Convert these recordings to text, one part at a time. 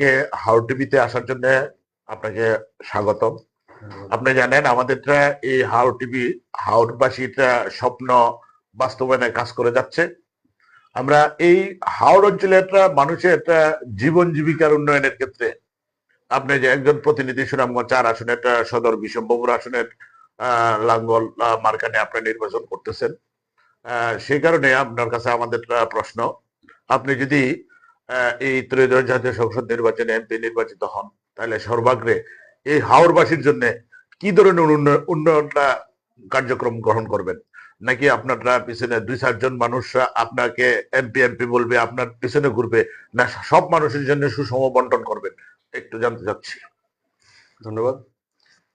আপনাকে হাওড় টিভিতে আসার জন্য আপনাকে স্বাগতম। আপনি জানেন আমাদের এই হাউ টিভি হাওড়বাসীর স্বপ্ন বাস্তবায়নে কাজ করে যাচ্ছে। আমরা এই হাওড় অঞ্চলের মানুষের জীবন জীবিকার উন্নয়নের ক্ষেত্রে আপনি যে একজন প্রতিনিধি সুনামগঞ্জ চার আসনের সদর বিশম্বপুর আসনের আহ, লাঙ্গল মার্কানে আপনি নির্বাচন করতেছেন। আহ, সেই কারণে আপনার কাছে আমাদের প্রশ্ন আপনি যদি এই ত্রয়োদশ জাতীয় সংসদ নির্বাচনে এমপি নির্বাচিত হন। তাহলে সর্বাগ্রে এই হাওড়বাসীর জন্য কি ধরনের উন্নয়ন উন্নয়নটা কার্যক্রম গ্রহণ করবেন? নাকি আপনারা পিছনে দুই চারজন মানুষ আপনাকে এমপি এমপি বলবে, আপনার পিছনে ঘুরবে, না সব মানুষের জন্য সুষম বন্টন করবেন? একটু জানতে চাচ্ছি। ধন্যবাদ।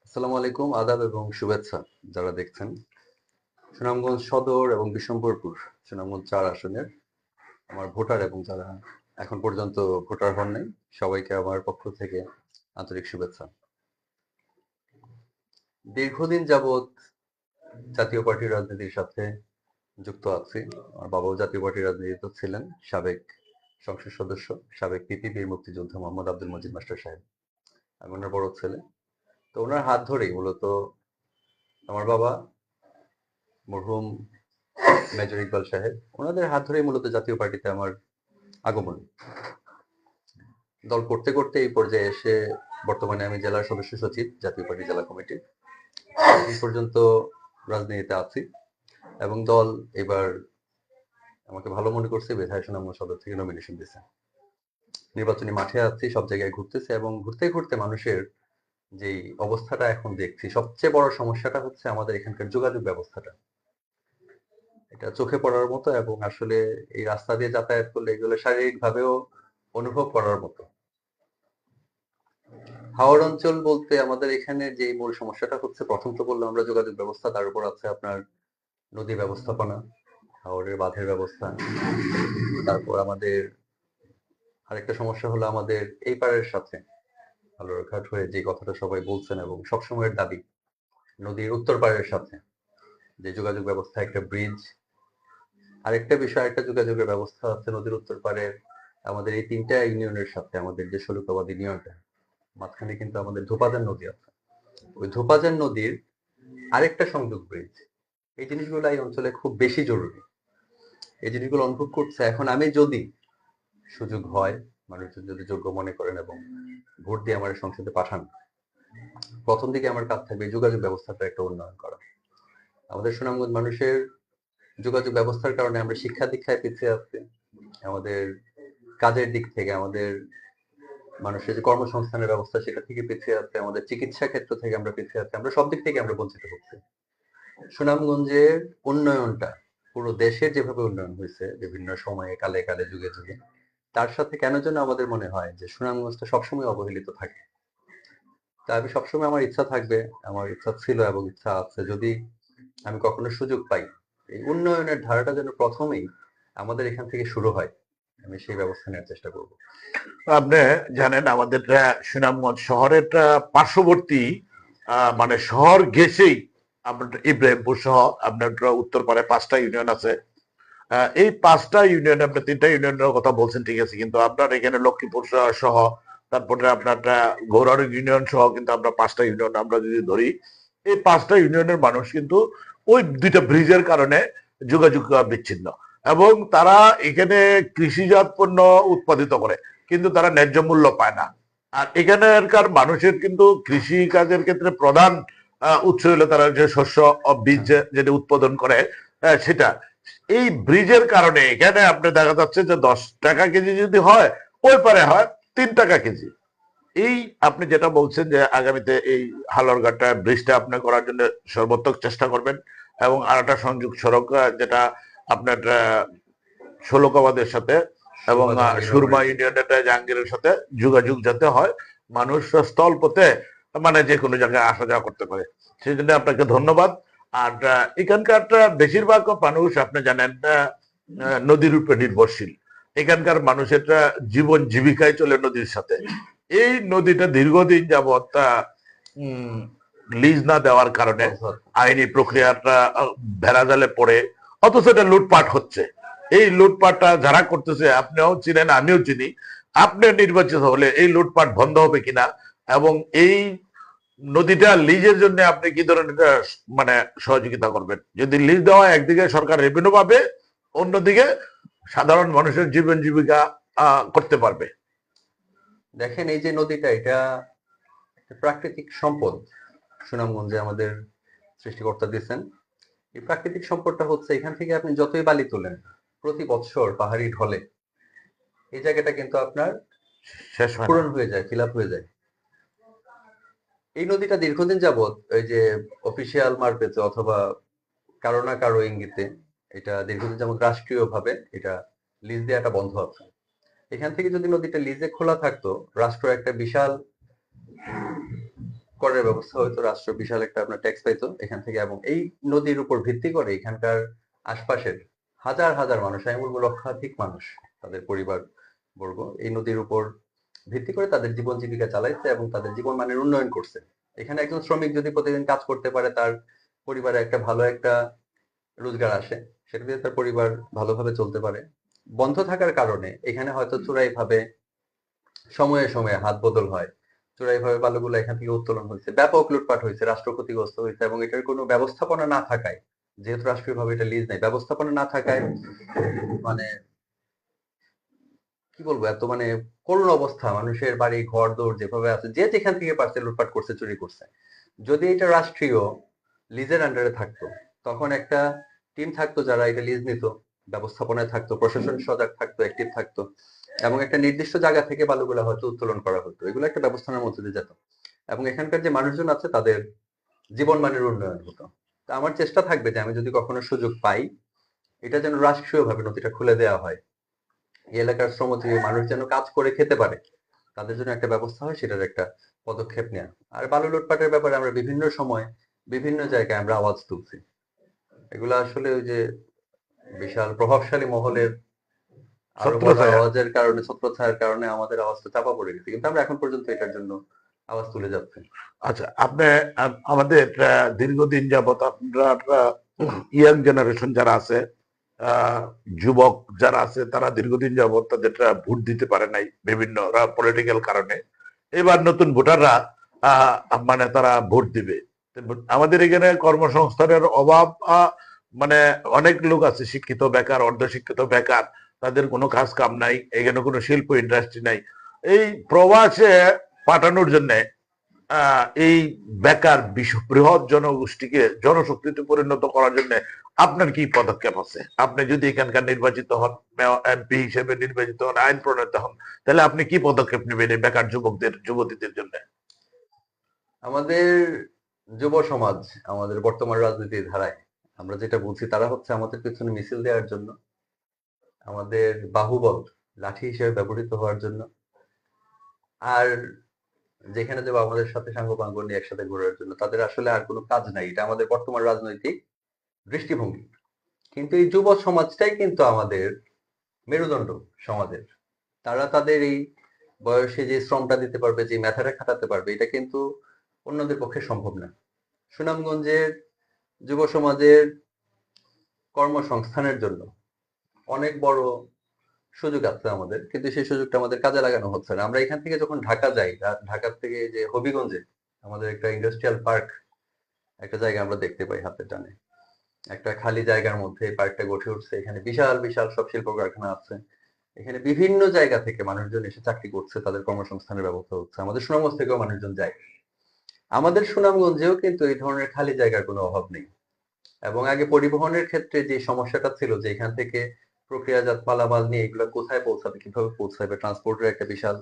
আসসালামু আলাইকুম, আদাব এবং শুভেচ্ছা যারা দেখছেন। সুনামগঞ্জ সদর এবং বিশম্বরপুর সুনামগঞ্জ চার আসনের আমার ভোটার এবং যারা এখন পর্যন্ত ভোটার হন নাই। সবাইকে আমার পক্ষ থেকে আন্তরিক শুভেচ্ছা। দীর্ঘদিন যাবৎ জাতীয় পার্টির রাজনীতির সাথে যুক্ত আছি। আমার বাবাও জাতীয় পার্টির রাজনীতিতে ছিলেন, সাবেক সংসদ সদস্য, সাবেক পিপি বীর মুক্তিযোদ্ধা মোহাম্মদ আব্দুল মজিদ মাস্টার সাহেব। আমি ওনার বড় ছেলে। তো ওনার হাত ধরেই মূলত আমার বাবা, মরহুম মেজর ইকবাল সাহেব, ওনাদের হাত ধরেই মূলত জাতীয় পার্টিতে আমার আগমন। দল করতে করতে এই পর্যায়ে এসে বর্তমানে আমি জেলার সদস্য সচিব, জাতীয় পার্টি জেলা কমিটি এই পর্যন্ত রাজনীতিতে আছি এবং দল এবার আমাকে ভালো মনে করছে বিধায় সুনামগঞ্জ সদর থেকে নমিনেশন দিয়েছে। নির্বাচনী মাঠে আছি, সব জায়গায় ঘুরতেছে এবং ঘুরতে ঘুরতে মানুষের যেই অবস্থাটা এখন দেখছি, সবচেয়ে বড় সমস্যাটা হচ্ছে আমাদের এখানকার যোগাযোগ ব্যবস্থাটা। এটা চোখে পড়ার মতো এবং আসলে এই রাস্তা দিয়ে যাতায়াত করলে এগুলো শারীরিক ভাবেও অনুভব করার মতো। হাওড় অঞ্চল বলতে আমাদের এখানে যে মূল সমস্যাটা হচ্ছে, প্রথম তো বললাম আমরা যোগাযোগ ব্যবস্থা, তার উপর আছে আপনার নদী ব্যবস্থাপনা হাওড়ের বাঁধের ব্যবস্থা, তারপর আমাদের আরেকটা সমস্যা হলো আমাদের এই পাড়ের সাথে হালুয়াঘাট হয়ে যে কথাটা সবাই বলছেন এবং সবসময়ের দাবি, নদীর উত্তর পাড়ের সাথে যে যোগাযোগ ব্যবস্থা, একটা ব্রিজ আরেকটা বিষয় একটা যোগাযোগের ব্যবস্থা আছে নদীর উত্তর পাড়ের আমাদের এই তিনটা ইউনিয়নের সাথে আমাদের যে ষোলকাবাদ ইউনিয়নটা মাঝখানে কিন্তু আমাদের ধোপাজান নদী আছে। ওই ধোপাজান নদীর আরেকটা সংযোগ ব্রিজ এই জিনিসগুলো এই অঞ্চলে খুব বেশি জরুরি। এই জিনিসগুলো অনুভব করছে। এখন আমি যদি সুযোগ হয় মানুষজন যদি যোগ্য মনে করেন এবং ভোট দিয়ে আমার সংসদে পাঠান, প্রথম দিকে আমার কাজ থাকবে যোগাযোগ ব্যবস্থাটা একটা উন্নয়ন করা। আমাদের সুনামগঞ্জ মানুষের যোগাযোগ ব্যবস্থার কারণে আমরা শিক্ষা দীক্ষায় পিছিয়ে আছি। আমাদের কাজের দিক থেকে, আমাদের মানুষের যে কর্মসংস্থানের ব্যবস্থা, সেটা থেকে পিছিয়ে আছে। আমাদের চিকিৎসা ক্ষেত্র থেকে আমরা পিছিয়ে আছি। আমরা সব দিক থেকে আমরা বঞ্চিত হচ্ছি। সুনামগঞ্জের উন্নয়নটা, পুরো দেশের যেভাবে উন্নয়ন হয়েছে, বিভিন্ন সময়ে, কালে কালে, যুগে যুগে, তার সাথে কেন যেন আমাদের মনে হয় যে সুনামগঞ্জটা সবসময় অবহেলিত থাকে। তা আমি সবসময় আমার ইচ্ছা থাকবে, আমার ইচ্ছা ছিল এবং ইচ্ছা আছে। যদি আমি কখনো সুযোগ পাই এই উন্নয়নের ধারাটা যেন প্রথমেই আমাদের এখান থেকে শুরু হয়, আমি সেই ব্যবস্থা নেওয়ার চেষ্টা করব। আপনি জানেন আমাদের সুনামগঞ্জ শহরের পার্শ্ববর্তী মানে শহর গেছেই আপনার ইব্রাহিমপুর সহ আপনার উত্তর পারে পাঁচটা ইউনিয়ন আছে। এই পাঁচটা ইউনিয়ন, আপনি তিনটা ইউনিয়নের কথা বলছেন, ঠিক আছে, কিন্তু আপনার এখানে লক্ষ্মীপুর সহ, তারপরে আপনার গৌরার ইউনিয়ন সহ কিন্তু আমরা পাঁচটা ইউনিয়ন, আমরা যদি ধরি, এই পাঁচটা ইউনিয়নের মানুষ কিন্তু ওই দুইটা ব্রিজের কারণে যোগাযোগ বিচ্ছিন্ন। এবং তারা এখানে কৃষিজাত পণ্য উৎপাদিত করে, কিন্তু তারা ন্যায্য মূল্য পায় না। আর এখানকার মানুষের কিন্তু কৃষি কাজের ক্ষেত্রে প্রধান উৎস হলো তারা যে শস্য বীজ যেটা উৎপাদন করে সেটা। এই ব্রিজের কারণে এখানে আপনি দেখা যাচ্ছে যে দশ টাকা কেজি যদি হয়, ওই পারে হয় তিন টাকা কেজি। এই আপনি যেটা বলছেন যে আগামীতে এই হালরঘাটটা ব্রিজটা আপনি করার জন্য সর্বোত্তক চেষ্টা করবেন এবং আর একটা সংযোগ সড়ক যেটা আপনার ষোলকাবাদের সাথে এবং সুরমা ইউনিয়নের জাহাঙ্গীরের সাথে যোগাযোগ যাতে হয় মানুষ স্থল পথে মানে যে কোনো জায়গায় আসা যাওয়া করতে পারে। সেই জন্য আপনাকে ধন্যবাদ। আর এখানকার বেশিরভাগ মানুষ আপনি জানেন নদীর উপরে নির্ভরশীল। এখানকার মানুষের জীবন জীবিকায় চলে নদীর সাথে। এই নদীটা দীর্ঘদিন যাবৎ উম, লিজ না দেওয়ার কারণে আইনি প্রক্রিয়াটা ভেড়াজালে পড়ে অথচ এটা লুটপাট হচ্ছে। এই লুটপাটটা যারা করতেছে আপনিও চিনেন আমিও চিনি। আপনি নির্বাচিত হলে এই লুটপাট বন্ধ হবে কিনা? এবং এই নদীটা লিজের জন্য আপনি কি ধরনের মানে সহযোগিতা করবেন? যদি লিজ দেওয়া একদিকে সরকার রেভিনিউ পাবে অন্যদিকে সাধারণ মানুষের জীবন জীবিকা করতে পারবে। দেখেন এই যে নদীটা এটা একটা প্রাকৃতিক সম্পদ। সুনামগঞ্জে আমাদের সৃষ্টিকর্তা দিয়েছেন। এই প্রাকৃতিক সম্পদটা হচ্ছে এখান থেকে আপনি যতই বালি তোলেন প্রতি বছর পাহাড়ি ঢলে এই জায়গাটা কিন্তু আপনার শেষ পূরণ হয়ে যায় ফিল হয়ে যায়। এই নদীটা দীর্ঘদিন যাবৎ ওই যে অফিসিয়াল মার্কেটে অথবা কারও না কারও ইঙ্গিতে এটা দীর্ঘদিন যাবত রাষ্ট্রীয় ভাবে এটা লিজ দেওয়াটা বন্ধ আছে। এখান থেকে যদি নদীটা লিজে খোলা থাকতো, রাষ্ট্র একটা বিশাল করের ব্যবস্থা হয়তো রাষ্ট্র বিশাল একটা আপনার ট্যাক্স পাইতো এখান থেকে। এবং এই নদীর উপর ভিত্তি করে এখানকার আশপাশের হাজার হাজার মানুষ আমি বলব লক্ষাধিক মানুষ, তাদের পরিবার বর্গ, এই নদীর উপর ভিত্তি করে তাদের জীবন জীবিকা চালাইছে এবং তাদের জীবন মানের উন্নয়ন করছে। এখানে একজন শ্রমিক যদি প্রতিদিন কাজ করতে পারে, তার পরিবারে একটা ভালো একটা রোজগার আসে, সেটা দিয়ে তার পরিবার ভালোভাবে চলতে পারে। বন্ধ থাকার কারণে এখানে হয়তো চোরাই ভাবে সময়ে সময়ে হাত বদল হয়। চোরাই ভাবে বালুগুলো এখান থেকে উত্তোলন হয়েছে। ব্যাপক লুটপাট হয়েছে রাষ্ট্র ক্ষতিগ্রস্ত হয়েছে এবং এটার কোনো ব্যবস্থাপনা না থাকায় যেহেতু রাষ্ট্রীয়ভাবে এটা লিজ নেই ব্যবস্থাপনা না থাকায় মানে কি বলব এত মানে করুণ অবস্থা। মানুষের বাড়ি ঘর দৌড় যেভাবে আছে যে যেখান থেকে পারছে লুটপাট করছে চুরি করছে। যদি এটা রাষ্ট্রীয় লিজের আন্ডারে থাকতো তখন একটা টিম থাকতো যারা এটা লিজ নিত। ব্যবস্থাপনায় থাকতো প্রশাসন সজাগ থাকতো অ্যাক্টিভ থাকতো এবং একটা নির্দিষ্ট জায়গা থেকে বালুগুলা হয়তো উত্তোলন করা হতো। এগুলো একটা ব্যবস্থার মধ্যে দিয়ে যেত। এবং এখানকার যে মানুষজন আছে তাদের জীবন মানের উন্নয়ন হতো। তা আমার চেষ্টা থাকবে যে আমি যদি কখনো সুযোগ পাই এটা যেন রাষ্ট্রীয়ভাবে নদীটা খুলে দেওয়া হয়। এই এলাকার শ্রমজীবী মানুষ যেন কাজ করে খেতে পারে তাদের জন্য একটা ব্যবস্থা হয় সেটার একটা পদক্ষেপ নেওয়া আর বালু লুটপাটের ব্যাপারে আমরা বিভিন্ন সময় বিভিন্ন জায়গায় আমরা আওয়াজ তুলছি। এগুলো আসলে ওই যে বিশাল প্রভাবশালী মহলের। আওয়াজের কারণে ছত্রছায়ার কারণে আমাদের আওয়াজটা চাপা পড়ে গেছে। কিন্তু আমরা এখন পর্যন্ত এটার জন্য আওয়াজ তুলে যাচ্ছি। আচ্ছা আপনি আমাদের দীর্ঘদিন যাবত আপনারা ইয়াং জেনারেশন যারা আছে যুবক যারা আছে তারা দীর্ঘদিন যাবত তাদের ভোট দিতে পারে নাই বিভিন্ন পলিটিক্যাল কারণে। এবার নতুন ভোটাররা আহ, মানে তারা ভোট দিবে। আমাদের এখানে কর্মসংস্থানের অভাব আহ, মানে অনেক লোক আছে শিক্ষিত, বেকার, অর্ধশিক্ষিত, বেকার, তাদের কোনো কাজ কাম নাই, এখানে কোনো শিল্প ইন্ডাস্ট্রি নাই। এই প্রবাসে পাঠানোর জন্য এই বেকার বৃহৎ জনগোষ্ঠীকে, জনশক্তিতে পরিণত করার জন্য আপনার কি পদক্ষেপ আছে? আপনি যদি এখানকার নির্বাচিত হন এমপি হিসেবে নির্বাচিত হন, আইন প্রণেতা হন, তাহলে আপনি কি পদক্ষেপ নেবেন এই বেকার যুবকদের, যুবতীদের জন্য? আমাদের যুব সমাজ, আমাদের বর্তমান রাজনীতির ধারায় আমরা যেটা বলছি, তারা হচ্ছে আমাদের পেছনে মিছিল দেওয়ার জন্য, আমাদের বাহুবল, লাঠি হিসেবে ব্যবহৃত হওয়ার জন্য। আর যেখানে দেবো আমাদের সাথে সাঙ্গ পাঙ্গ নিয়ে একসাথে ঘোরার জন্য, তাদের আসলে আর কোনো কাজ নাই। এটা আমাদের বর্তমান রাজনৈতিক দৃষ্টিভঙ্গি। কিন্তু এই যুব সমাজটাই কিন্তু আমাদের মেরুদণ্ড সমাজের। তারা তাদের এই বয়সে যে শ্রমটা দিতে পারবে, যে মেধাটা খাটাতে পারবে, এটা কিন্তু অন্যদের পক্ষে সম্ভব না। সুনামগঞ্জের যুব সমাজের কর্মসংস্থানের জন্য অনেক বড় সুযোগ আছে আমাদের, কিন্তু সেই সুযোগটা আমাদের কাজে লাগানো হচ্ছে না। আমরা এখান থেকে যখন ঢাকা যাই ঢাকার থেকে যে হবিগঞ্জে আমাদের একটা ইন্ডাস্ট্রিয়াল পার্ক একটা জায়গা আমরা দেখতে পাই হাতে টানে। একটা খালি জায়গার মধ্যে পার্কটা গঠে উঠছে। এখানে বিশাল বিশাল সব শিল্প কারখানা আছে। এখানে বিভিন্ন জায়গা থেকে মানুষজন এসে চাকরি করছে, তাদের কর্মসংস্থানের ব্যবস্থা হচ্ছে। আমাদের সুনামগঞ্জ থেকেও মানুষজন যায়। আমাদের সুনামগঞ্জেও কিন্তু এই ধরনের খালি জায়গার কোনো অভাব নেই। এবং আগে পরিবহনের ক্ষেত্রে যে সমস্যাটা ছিল যে এখান থেকে প্রক্রিয়াজাত মালামাল নিয়ে এগুলো কোথায় পৌঁছাবে, কীভাবে পৌঁছাবে ট্রান্সপোর্টের একটা বিশাল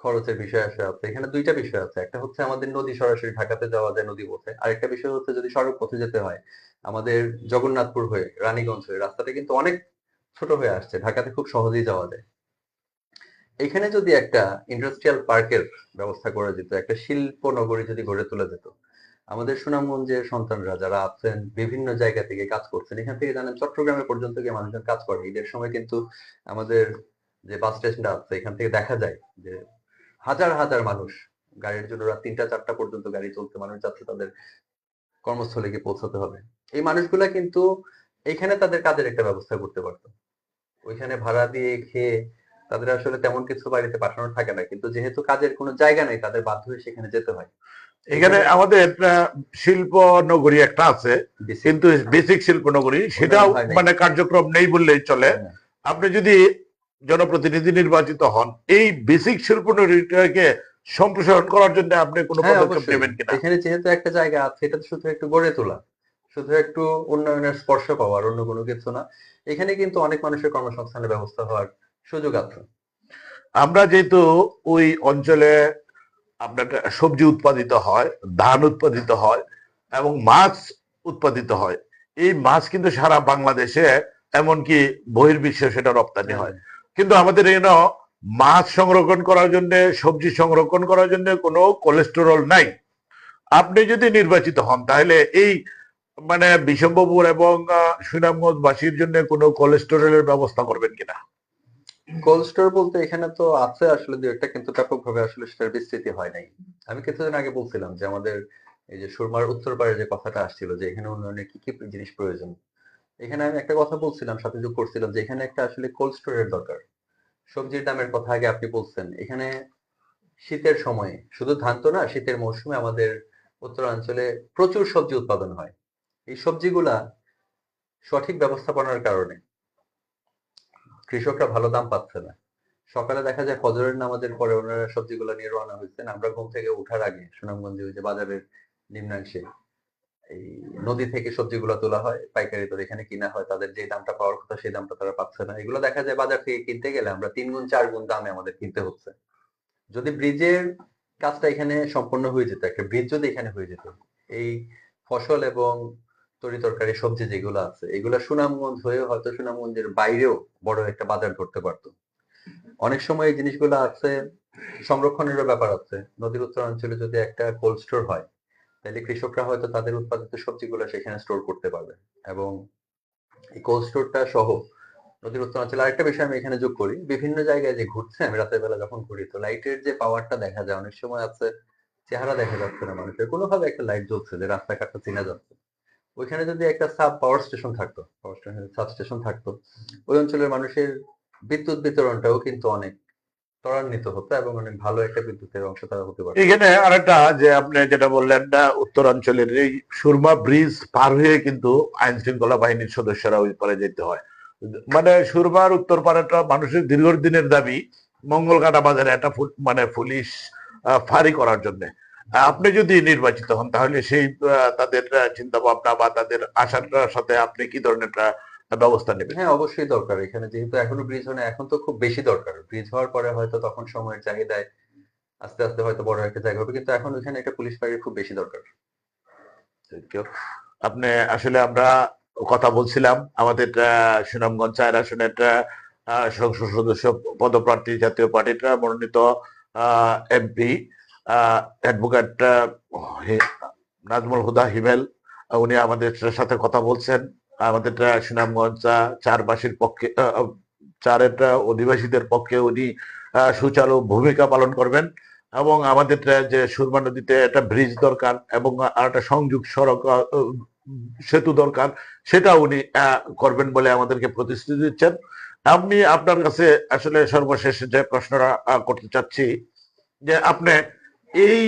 খরচের বিষয় আসে। আছে এখানে দুইটা বিষয় আছে। একটা হচ্ছে আমাদের নদী সরাসরি ঢাকাতে যাওয়া যায় নদী পথে। আরেকটা বিষয় হচ্ছে যদি সড়ক পথে যেতে হয়, আমাদের জগন্নাথপুর হয়ে, রানীগঞ্জ হয়ে, রাস্তাটা কিন্তু অনেক ছোট হয়ে আসছে। ঢাকাতে খুব সহজেই যাওয়া যায়। এখানে যদি একটা ইন্ডাস্ট্রিয়াল পার্কের ব্যবস্থা করা যেত, একটা শিল্প নগরী যদি গড়ে তোলা যেত, আমাদের সুনামগঞ্জের সন্তানরা যারা আছেন, বিভিন্ন জায়গা থেকে কাজ করছেন, এখান থেকে জানেন চট্টগ্রামে পর্যন্ত গিয়ে মানুষজন কাজ করে। ঈদের সময় কিন্তু আমাদের যে বাস স্টেশনটা আছে, এখান থেকে দেখা যায় যে হাজার হাজার মানুষ গাড়ির জন্য রাত তিনটা, চারটা পর্যন্ত গাড়ি চলতে মানুষ যাচ্ছে তাদের কর্মস্থলে গিয়ে পৌঁছাতে হবে। এই মানুষগুলা কিন্তু এখানে তাদের কাজের একটা ব্যবস্থা করতে পারতো। ওইখানে ভাড়া দিয়ে খেয়ে তাদের আসলে তেমন কিছু বাড়িতে পাঠানো থাকে না। কিন্তু যেহেতু কাজের কোনো জায়গা নেই তাদের বাধ্য হয়ে সেখানে যেতে হয়। এখানে আমাদের শিল্প নগরী একটা আছে। কিন্তু বেসিক শিল্প নগরী সেটাও মানে কার্যক্রম নেই বললেই চলে। আপনি যদি জনপ্রতিনিধি নির্বাচিত হন এই বেসিক শিল্প নগরীটাকে সম্প্রসারণ করার জন্য আপনি কোনো হ্যাঁ, পদক্ষেপ নেবেন কিনা? এখানে যেহেতু একটা জায়গা আছে এটা তো শুধু একটু গড়ে তোলা শুধু একটু উন্নয়নের স্পর্শ পাওয়ার অন্য কোনো কিছু না। এখানে কিন্তু অনেক মানুষের কর্মসংস্থানের ব্যবস্থা হওয়ার সুযোগ আছে। আমরা যেহেতু ওই অঞ্চলে আপনার সবজি উৎপাদিত হয়, ধান উৎপাদিত হয় এবং মাছ উৎপাদিত হয়। এই মাছ কিন্তু সারা বাংলাদেশে এমনকি বহির্বিশ্বে সেটা রপ্তানি হয়। কিন্তু আমাদের এখানে মাছ সংরক্ষণ করার জন্য, সবজি সংরক্ষণ করার জন্য কোনো কোলেস্টেরল নাই। আপনি যদি নির্বাচিত হন, তাহলে এই মানে বিষম্বপুর এবং সুনামগঞ্জবাসীর জন্য কোনো কোলেস্টেরলের ব্যবস্থা করবেন কিনা? কোল্ড স্টোর বলতে এখানে তো আছে আসলে দু একটা, কিন্তু ব্যাপকভাবে আসলে সেটার বিস্তৃতি হয় নাই। আমি কিছুদিন আগে বলছিলাম যে আমাদের এই যে সুরমার উত্তর পাড়ে যে কথাটা আসছিল যে এখানে উন্নয়নের কি কি জিনিস প্রয়োজন, এখানে আমি একটা কথা বলছিলাম, সাথে যোগ করছিলাম যে এখানে একটা আসলে কোল্ড স্টোরের দরকার। সবজির দামের কথা আগে আপনি বলছেন, এখানে শীতের সময়ে, শুধু ধান তো না, শীতের মৌসুমে আমাদের উত্তরাঞ্চলে প্রচুর সবজি উৎপাদন হয়। এই সবজিগুলা সঠিক ব্যবস্থাপনার কারণে কৃষকরা ভালো দাম পাচ্ছে না। সকালে দেখা যায় ফজরের নামাজের পরে ওনারা সবজিগুলো নিয়ে রওনা হয়েছেন। আমরা ঘুম থেকে ওঠার আগে সুনামগঞ্জে ওই যে বাজারের নিম্নাংশে এই নদী থেকে সবজিগুলো তোলা হয়, পাইকারি দরে এখানে কিনা হয়, তাদের যে দামটা পাওয়ার কথা সেই দামটা তারা পাচ্ছে না। এগুলো দেখা যায় বাজার থেকে কিনতে গেলে আমরা তিন গুণ, চার গুণ দামে আমাদের কিনতে হচ্ছে। যদি ব্রিজের কাজটা এখানে সম্পন্ন হয়ে যেত, একটা ব্রিজ যদি এখানে হয়ে যেত, এই ফসল এবং তরি তরকারি সবজি যেগুলো আছে এগুলো সুনামগঞ্জ হয়ে হয়তো সুনামগঞ্জের বাইরেও বড় একটা বাজার ধরতে পারতো। অনেক সময় এই জিনিসগুলো আছে সংরক্ষণেরও ব্যাপার আছে। নদীর উত্তরাঞ্চলে যদি একটা কোল্ড স্টোর হয় তাহলে কৃষকরা হয়তো তাদের উৎপাদিত সবজিগুলো সেখানে স্টোর করতে পারবে। এবং এই কোল্ড স্টোরটা সহ নদীর উত্তর উত্তরাঞ্চলে আরেকটা বিষয় আমি এখানে যোগ করি। বিভিন্ন জায়গায় যে ঘুরছে আমি রাতের বেলা যখন ঘুরি তো লাইটের যে পাওয়ারটা দেখা যায় অনেক সময় আছে চেহারা দেখা যাচ্ছে না মানুষের। কোনোভাবে একটা লাইট জ্বলছে যে রাস্তাঘাটটা চেনা যাচ্ছে। ওইখানে যদি একটা সাব পাওয়ার স্টেশন থাকতো সাব স্টেশন থাকতো, ওই অঞ্চলের মানুষের বিদ্যুৎ বিতরণটাও কিন্তু অনেক ত্বরান্বিত হতো এবং অনেক ভালো একটা বিদ্যুতের অংশ তারা হতে এখানে আরেকটা যে আপনি যেটা বললেন না উত্তরাঞ্চলের এই সুরমা ব্রিজ পার হয়ে কিন্তু আইন শৃঙ্খলা বাহিনীর সদস্যরা ওই পারে যেতে হয়। মানে সুরমার উত্তর পাড়াটা মানুষের দীর্ঘদিনের দাবি মঙ্গলকাটা বাজারে একটা মানে পুলিশ ফাঁড়ি করার জন্য। আপনি যদি নির্বাচিত হন তাহলে সেই তাদের চিন্তা ভাবনা বা তাদের আশার সাথে আপনি কি ধরনের ব্যবস্থা নেবেন? হ্যাঁ অবশ্যই দরকার। এখানে যেহেতু এখনও ব্রিজ হয় না, এখন তো খুব বেশি দরকার। ব্রিজ হওয়ার পরে হয়তো তখন সময়ের চাহিদায় আস্তে আস্তে হয়তো বড় একটা জায়গা হবে কিন্তু এখন ওইখানে একটা পুলিশ ফাঁড়ির খুব বেশি দরকার। আপনি আসলে আমরা কথা বলছিলাম আমাদের আহ, সুনামগঞ্জ চার আসনের আহ, সংসদ সদস্য পদপ্রার্থী জাতীয় পার্টির মনোনীত এমপি অ্যাডভোকেট নাজমুল হুদা হিমেল উনি আমাদের সাথে কথা বলছেন। আমাদের সুনামগঞ্জ চারবাসীর পক্ষে চারের অধিবাসীদের পক্ষে উনি সুচারু ভূমিকা পালন করবেন। এবং আমাদের যে সুরমা নদীতে একটা ব্রিজ দরকার এবং আর একটা সংযোগ সড়ক সেতু দরকার সেটা উনি করবেন বলে আমাদেরকে প্রতিশ্রুতি দিচ্ছেন। আমি আপনার কাছে আসলে সর্বশেষ যে প্রশ্নটা করতে চাচ্ছি, যে আপনি এই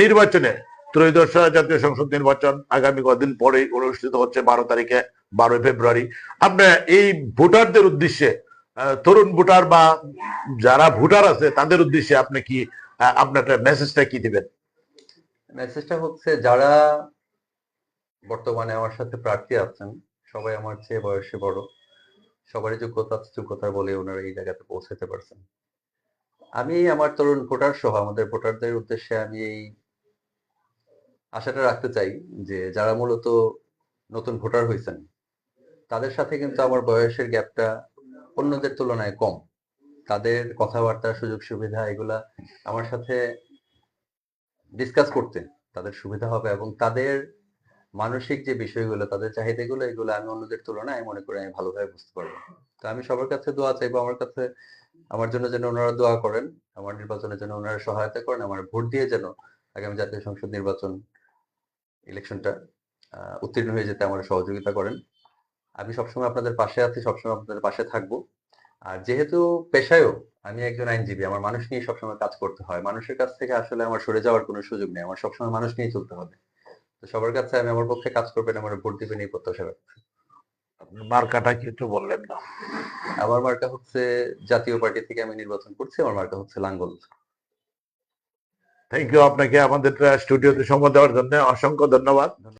নির্বাচনে ত্রয়োদশ জাতীয় সংসদ নির্বাচন আগামী কদিন পরেই অনুষ্ঠিত হচ্ছে বারো তারিখে, বারোই ফেব্রুয়ারি। আপনি এই ভোটারদের উদ্দেশ্যে তরুণ ভোটার বা যারা ভোটার আছে, তাদের উদ্দেশ্যে আপনি কি আপনার মেসেজটা কি দিবেন? মেসেজটা হচ্ছে, যারা বর্তমানে আমার সাথে প্রার্থী আছেন, সবাই আমার চেয়ে বয়সে বড়, সবারই যোগ্যতা আছে যোগ্যতার বলে ওনারা এই জায়গাতে পৌঁছাতে পারছেন। আমি আমার তরুণ ভোটার সহ আমাদের ভোটারদের উদ্দেশ্যে আমি এই আশাটা রাখতে চাই যে যারা মূলত নতুন ভোটার হয়েছেন তাদের সাথে কিন্তু আমার বয়সের গ্যাপটা অন্যদের তুলনায় কম। তাদের কথাবার্তা, সুযোগ সুবিধা এগুলা আমার সাথে ডিসকাস করতে তাদের সুবিধা হবে এবং তাদের মানসিক যে বিষয়গুলো, তাদের চাহিদাগুলো, এগুলো আমি অন্যদের তুলনায় মনে করি আমি ভালোভাবে বুঝতে পারব। তো আমি সবার কাছে দোয়া চাইব, আমার কাছে আমার জন্য যেন ওনারা দোয়া করেন, আমার নির্বাচনের জন্য ওনারা সহায়তা করেন, আমার ভোট দিয়ে যেন আগামী জাতীয় সংসদ নির্বাচন ইলেকশনটা উত্তীর্ণ হয়ে যেতে আমার সহযোগিতা করেন। আমি সবসময় আপনাদের পাশে আছি, সবসময় আপনাদের পাশে থাকব। আর যেহেতু পেশায়ও আমি একজন আইনজীবী, আমার মানুষ নিয়ে সবসময় কাজ করতে হয়। মানুষের কাছ থেকে আসলে আমার সরে যাওয়ার কোনো সুযোগ নেই। আমার সবসময় মানুষ নিয়ে চলতে হবে। তো সবার কাছে আমি আমার পক্ষে কাজ করবেন, আমার ভোট দিবেন এই প্রত্যাশা রাখছি। আপনার মার্কাটা কিছু বললেন না। আমার মার্কা হচ্ছে জাতীয় পার্টি থেকে আমি নির্বাচন করছি আমার মার্কা হচ্ছে লাঙ্গল। থ্যাংক ইউ আপনাকে আমাদের স্টুডিওতে সময় দেওয়ার জন্য অসংখ্য ধন্যবাদ।